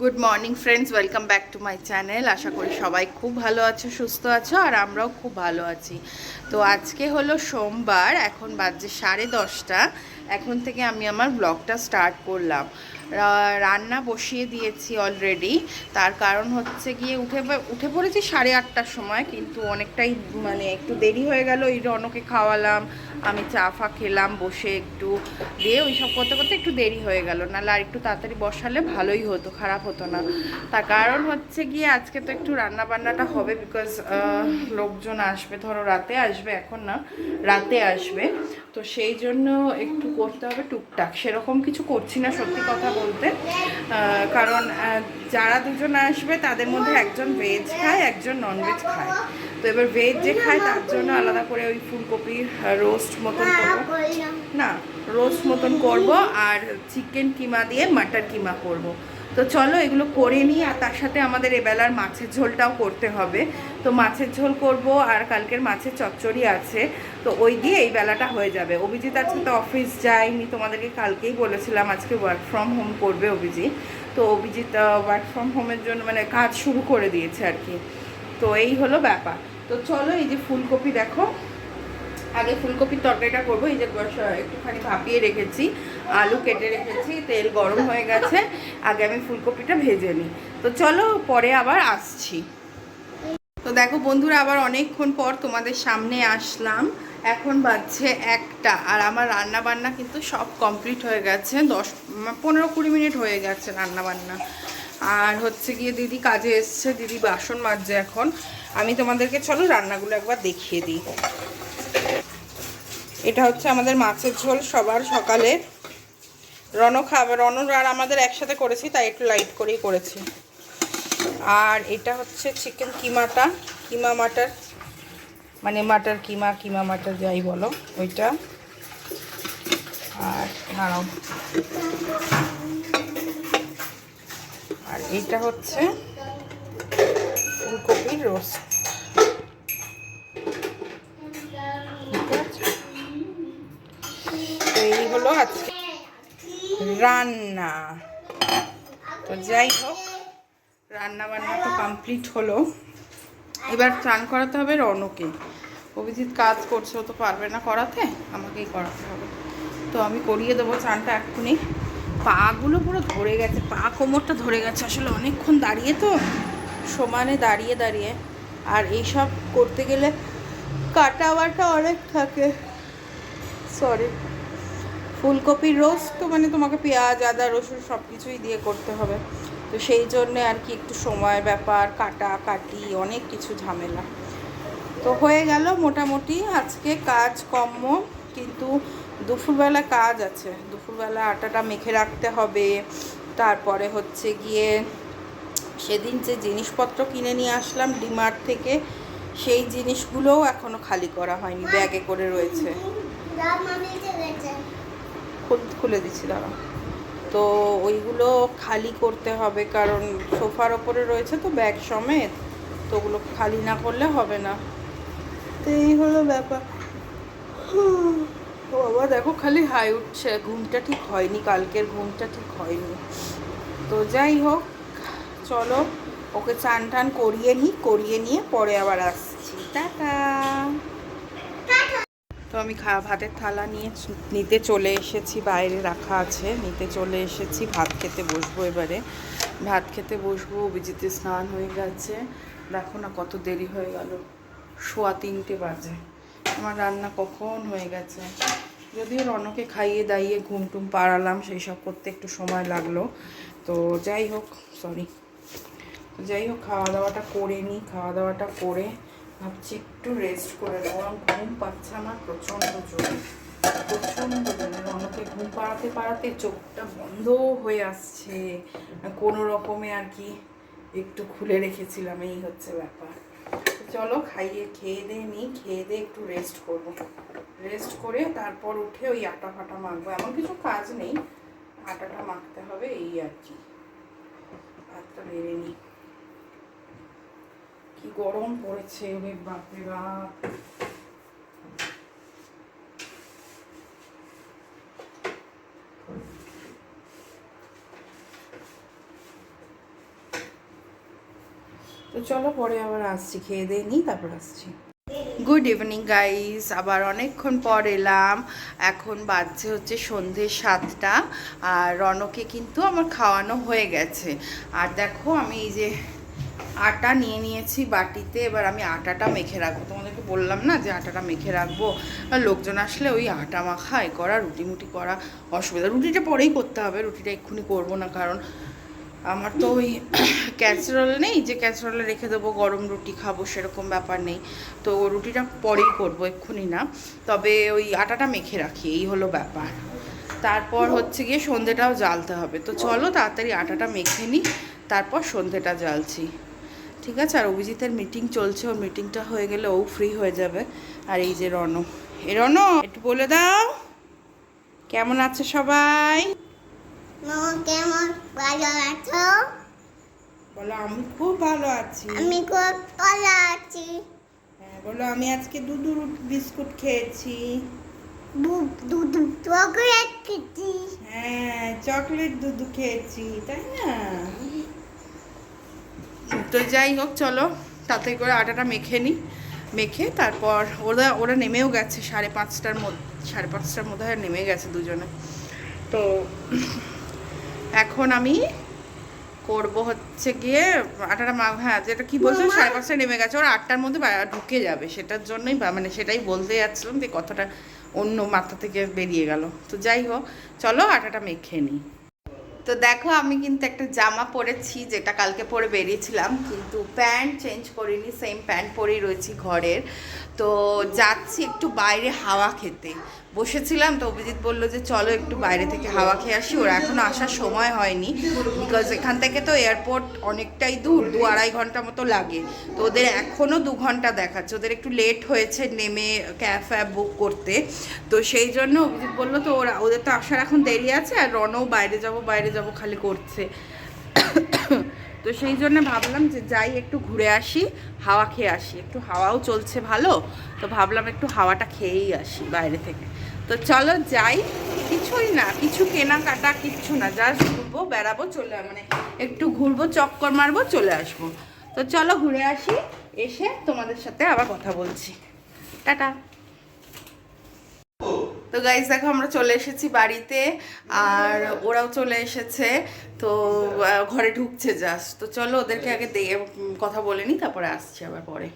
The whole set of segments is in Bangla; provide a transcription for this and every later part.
Good morning friends welcome back to my channel আশা করি সবাই খুব ভালো আছো, সুস্থ আছো, আর আমরাও খুব ভালো আছি। তো আজকে হলো সোমবার, এখন বাজে সাড়ে দশটা। এখন থেকে আমি আমার ব্লগটা স্টার্ট করলাম। রান্না বসিয়ে দিয়েছি অলরেডি তার কারণ হচ্ছে গিয়ে উঠে উঠে পড়েছি সাড়ে আটটার সময়, কিন্তু অনেকটাই মানে একটু দেরি হয়ে গেল। ওই রনকে খাওয়ালাম, আমি চা ফা খেলাম, বসে একটু দিয়ে ওই সব করতে করতে একটু দেরি হয়ে গেল। নাহলে আর একটু তাড়াতাড়ি বসালে ভালোই হতো, খারাপ হতো না। তার কারণ হচ্ছে গিয়ে আজকে তো একটু রান্না বান্নাটা হবে বিকজ লোকজন আসবে, ধরো রাতে আসবে, এখন না, রাতে আসবে। তো সেই জন্য একটু করতে হবে টুকটাক। সেরকম কিছু করছি না, সত্যি কথা বলতে। কারণ যারা দুজন আসবে, তাদের মধ্যে একজন ভেজ খায়, একজন ননভেজ খায়। তো এবার ভেজ যে খায়, তার জন্য আলাদা করে ওই ফুলকপি রোস্ট মতন করব। না রোস্ট মতন করব, আর চিকেন কিমা দিয়ে মাটন কিমা করব। তো চলো এগুলো করে নিই, আর তার সাথে আমাদের এবেলার মাছের ঝোলটাও করতে হবে। তো মাছের ঝোল করব, আর কালকের মাছের চচ্চড়ি আছে। তো ওই দিয়ে এই বেলাটা হয়ে যাবে। অভিজিৎ আজকে তো অফিস যায়নি, তোমাদেরকে কালকেই বলেছিলাম আজকে ওয়ার্ক ফ্রম হোম করবে অভিজিৎ। তো অভিজিৎ ওয়ার্ক ফ্রম হোমের জন্য মানে কাজ শুরু করে দিয়েছে আর কি। তো এই হলো ব্যাপার। তো চলো এই যে ফুলকপি দেখো। আগে ফুলকপির তরকারিটা করব, এই যে একটুখানি ভাপিয়ে রেখেছি। আলু কেটে রেখেছি, তেল গরম হয়ে গেছে, আগে আমি ফুলকপিটা ভেজে নিই। তো চলো পরে আবার আসছি। তো দেখো বন্ধুরা, আবার অনেকক্ষণ পর তোমাদের সামনে আসলাম। এখন বাজছে একটা, আর আমার রান্না বান্না কিন্তু সব কমপ্লিট হয়ে গেছে। দশ, পনেরো কুড়ি মিনিট হয়ে গেছে রান্না বান্না আর হচ্ছে গিয়ে দিদি কাজে এসছে, দিদি বাসন মাজছে এখন। আমি তোমাদেরকে, চলো রান্নাগুলো একবার দেখিয়ে দিই। এটা হচ্ছে আমাদের মাছের ঝোল সবার সকালে রণ খাবার রণ আর আমাদের একসাথে করেছি, তাই একটু লাইট করেই করেছি। আর এটা হচ্ছে চিকেন কিমাটা কিমা মাটার মানে মাটার কিমা কিমা মাটার যাই বলো, ওইটা। আর দাঁড়াও। আর এটা হচ্ছে ফুলকপির রোস্ট রান্না। তো যাই হোক, রান্না বান্না তো কমপ্লিট হলো। এবার স্নান করাতে হবে রনকে। অভিজিৎ কাজ করছে তো পারবে না করাতে, আমাকেই করাতে হবে। তো আমি করিয়ে দেবো চানটা এক্ষুনি। পাগুলো পুরো ধরে গেছে, পা কোমরটা ধরে গেছে আসলে, অনেকক্ষণ দাঁড়িয়ে তো, সমানে দাঁড়িয়ে দাঁড়িয়ে। আর এইসব করতে গেলে কাটা অনেক থাকে। সরি ফুলকপির রোস্ট তো মানে তোমাকে পেঁয়াজ, আদা, রসুন সব কিছুই দিয়ে করতে হবে। তো সেই জন্যে আর কি একটু সময় ব্যাপার, কাটা, কাটি, অনেক কিছু ঝামেলা। তো হয়ে গেল মোটামুটি আজকে কাজ কম কিন্তু দুপুরবেলা কাজ আছে। দুপুরবেলা আটাটা মেখে রাখতে হবে। তারপরে হচ্ছে গিয়ে সেদিন যে জিনিসপত্র কিনে নিয়ে আসলাম ডিমার্ট থেকে, সেই জিনিসগুলোও এখনও খালি করা হয়নি, ব্যাগে করে রয়েছে। খুল- দিচ্ছি, দাঁড়া। তো ওইগুলো খালি করতে হবে, কারণ সোফার ওপরে রয়েছে তো ব্যাগ সমেত, তো ওগুলো খালি না করলে হবে না। তো এই হলো ব্যাপার। বাবা, দেখো খালি হাই উঠছে। ঘুমটা ঠিক হয়নি, কালকের ঘুমটা ঠিক হয়নি। তো যাই হোক, চলো, ওকে চান টান করিয়ে নিই, করিয়ে নিয়ে পরে আবার আসছি। টাটা! আমি খা, ভাতের থালা নিয়ে নিতে চলে এসেছি, বাইরে রাখা আছে। নিতে চলে এসেছি, ভাত খেতে বসবো এবারে। ভাত খেতে বসবো, অভিজিতে স্নান হয়ে গেছে। দেখো না কত দেরি হয়ে গেল। সোয়া তিনটে বাজে। আমার রান্না কখন হয়ে গেছে? যদিও রনকে খাইয়ে দাইয়ে ঘুম টুম পাড়ালাম, সেই সব করতে একটু সময় লাগল। তো যাই হোক সরি যাই হোক, খাওয়া দাওয়াটা করে নিই, খাওয়া দাওয়াটা করে ভাবছি একটু রেস্ট করে আমার ঘুম পাচ্ছে আমার প্রচণ্ড জোরে। প্রচণ্ড জোরে। রনকে ঘুম পাড়াতে পাড়াতে চোখটা বন্ধ হয়ে আসছে। কোনো রকমে আর কি একটু খুলে রেখেছিলাম, এই হচ্ছে ব্যাপার। চলো খাইয়ে খেয়ে দিয়ে নিই খেয়ে দিয়ে একটু রেস্ট করব। রেস্ট করে তারপর উঠে ওই আটা ফাটা মাখবো। এমন কিছু কাজ নেই। আটাটা মাখতে হবে, এই আর কি। ভাতটা বেড়ে নিই। কি গরম পড়েছে, ওরে বাপরে বাপ। চলো পরে আবার আসছি, খেয়ে দিয়ে নিই, তারপর আসছি। গুড ইভিনিং গাইস আবার অনেকক্ষণ পর এলাম। এখন বাজছে হচ্ছে সন্ধে সাতটা, আর রনকে কিন্তু আমার খাওয়ানো হয়ে গেছে। আর দেখো আমি এই যে আটা নিয়ে নিয়েছি বাটিতে, এবার আমি আটাটা মেখে রাখব। তোমাদেরকে বললাম না যে আটাটা মেখে রাখব? আর লোকজন আসলে ওই আটা মাখা, এ করা রুটি মুটি করা অসুবিধা। রুটিটা পরেই করতে হবে, রুটিটা এক্ষুনি করব না, কারণ আমার তো ওই ক্যাসেরল নেই যে ক্যাসেরলে রেখে দেবো, গরম রুটি খাব, সেরকম ব্যাপার নেই। তো রুটিটা পরেই করব, এক্ষুনি না। তবে ওই আটাটা মেখে রাখি, এই হলো ব্যাপার। তারপর হচ্ছে গিয়ে সন্ধেটাও জ্বালতে হবে। তো চলো তাড়াতাড়ি আটাটা মেখে নিই, তারপর সন্ধেটা জ্বালছি। ঠিক আছে আর অভিজিতের মিটিং চলছে ওর মিটিংটা হয়ে গেলে ও ফ্রি হয়ে যাবে। আর এই যে রণ এ রণ একটু বলে দাও। কেমন আছে সবাই? কেমন? ভালো আছো? বলো আমি খুব ভালো আছি। আমি খুব ভালো আছি। হ্যাঁ বলো আমি আজকে দুধু বিস্কুট খেয়েছি। চকলেট খেয়েছি। হ্যাঁ চকলেট দুধু খেয়েছি তাই না? তো যাই হোক চলো তাতে করে আটাটা মেখে নিই মেখে তারপর ওরা ওরা নেমেও গেছে সাড়ে পাঁচটার মধ্যে সাড়ে পাঁচটার মধ্যে নেমে গেছে দুজনে। তো এখন আমি করব হচ্ছে গিয়ে আটাটা মা হ্যাঁ যেটা কি বলছো সাড়ে পাঁচটায় নেমে গেছে ওরা আটটার মধ্যে ঢুকে যাবে সেটার জন্যই মানে সেটাই বলতে যাচ্ছিলাম যে কথাটা অন্য মাথা থেকে বেরিয়ে গেল। তো যাই হোক চলো আটাটা মেখে নিই তো দেখো, আমি কিন্তু একটা জামা পরেছি, যেটা কালকে পরে বেরিয়েছিলাম, কিন্তু প্যান্ট চেঞ্জ করিনি সেম প্যান্ট পরেই রয়েছি ঘরের। তো যাচ্ছি একটু বাইরে হাওয়া খেতে। বসেছিলাম তো অভিজিৎ বলল যে চলো একটু বাইরে থেকে হাওয়া খেয়ে আসি। ওরা এখনও আসার সময় হয়নি বিকজ এখান থেকে তো এয়ারপোর্ট অনেকটাই দূর, দু আড়াই ঘণ্টা মতো লাগে। তো ওদের এখনও দু ঘণ্টা দেখাচ্ছে। ওদের একটু লেট হয়েছে নেমে ক্যাব ফ্যাব বুক করতে। তো সেই জন্য অভিজিৎ বলল তো ওরা, ওদের তো আসার এখন দেরি আছে আর রনও বাইরে যাব বাইরে যাব খালি করছে। তো সেই জন্য ভাবলাম যে যাই একটু ঘুরে আসি, হাওয়া খেয়ে আসি। একটু হাওয়াও চলছে ভালো, তো ভাবলাম একটু হাওয়াটা খেয়েই আসি বাইরে থেকে। তো চলো যাই, কিছুই না, কিছু কেনাকাটা, কিচ্ছু না জাস্ট ঘুরবো, বেড়াবো, চলে মানে একটু ঘুরবো, চক্কর মারবো, চলে আসব। তো চলো ঘুরে আসি, এসে তোমাদের সাথে আবার কথা বলছি। টাটা। তো গাইজ দেখো আমরা চলে এসেছি বাড়িতে, আর ওরাও চলে এসেছে, তো ঘরে ঢুকছে জাস্ট তো চলো ওদেরকে আগে কথা বলে নিই তারপরে আসছি আবার পরে।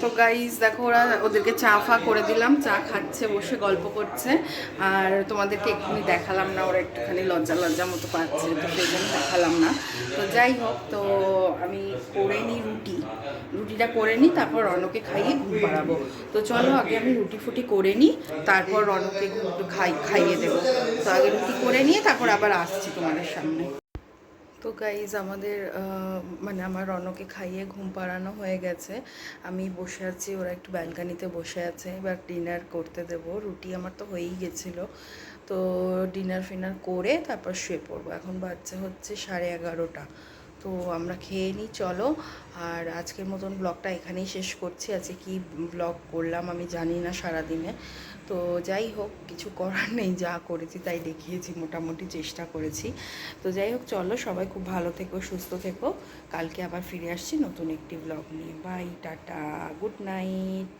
তো গাইজ দেখো, ওরা ওদেরকে চা ফা করে দিলাম, চা খাচ্ছে, বসে গল্প করছে। আর তোমাদেরকে এক্ষুনি দেখালাম না, ওরা একটুখানি লজ্জা লজ্জা মতো পাচ্ছে, তো সেই জন্য দেখালাম না। তো যাই হোক, তো আমি করে নিই রুটি। রুটিটা করে নিই, তারপর রনকে খাইয়ে ঘুম পাড়াবো। তো চলো, আগে আমি রুটি ফুটি করে নিই, তারপর রনকে খাই, খাইয়ে দেবো। তো আগে রুটি করে নিয়ে, তারপর আবার আসছি তোমাদের সামনে। তো গাইজ আমাদের মানে আমার রনকে খাইয়ে ঘুম পাড়ানো হয়ে গেছে। আমি বসে আছি, ওরা একটু ব্যালকানিতে বসে আছে। এবার ডিনার করতে দেব। রুটি আমার তো হয়েই গেছিল। তো ডিনার ফিনার করে তারপর শুয়ে পড়ব। এখন বাচ্চা হচ্ছে সাড়ে এগারোটা। তো আমরা খেয়ে নিই, চলো। আর আজকের মতন ব্লগটা এখানেই শেষ করছি। আজকে কি ব্লগ করলাম আমি জানি না সারাদিনে। তো যাই হোক, কিছু করার নেই, যা করেছি তাই দেখিয়েছি, মোটামুটি চেষ্টা করেছি। তো যাই হোক, চলো সবাই খুব ভালো থেকো, সুস্থ থেকো। কালকে আবার ফিরে আসছি নতুন একটি ব্লগ নিয়ে। By tata good night